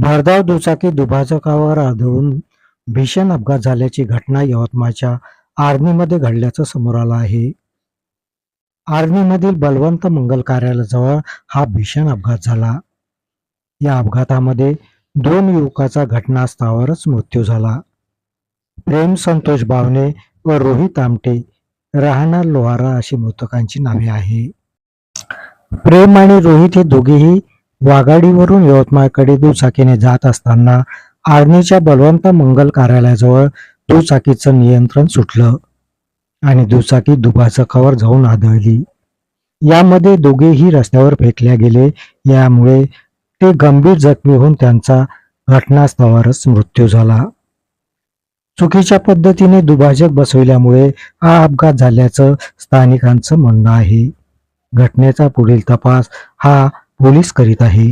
भरधाव दुचाकी दुभाजकावर आदळून भीषण अपघात झाल्याची घटना यवतमाळच्या आर्मीमध्ये घडल्याचं समोर आलं आहे. आर्मीमधील बलवंत मंगल कार्यालयाजवळ हा भीषण अपघात झाला. या अपघातामध्ये दोन युवकाचा घटनास्थळावरच मृत्यू झाला. प्रेम संतोष बावने व रोहित आमटे राहणार लोहारा अशी मृतकांची नावे आहे. प्रेम आणि रोहित हे दोघेही वाघाडीवरून यवतमाळकडे दुचाकीने जात असताना आर्णीच्या बलवंत मंगल कार्यालयाजवळ दुचाकीचं नियंत्रण सुटलं आणि दुचाकी दुभाजकावर जाऊन आदळली. यामध्ये दोघेही रस्त्यावर फेकल्या गेले. यामुळे ते गंभीर जखमी होऊन त्यांचा घटनास्थळावरच मृत्यू झाला. चुकीच्या पद्धतीने दुभाजक बसविल्यामुळे हा अपघात झाल्याचं स्थानिकांचं म्हणणं आहे. घटनेचा पुढील तपास हा पोलीस करीत आहे.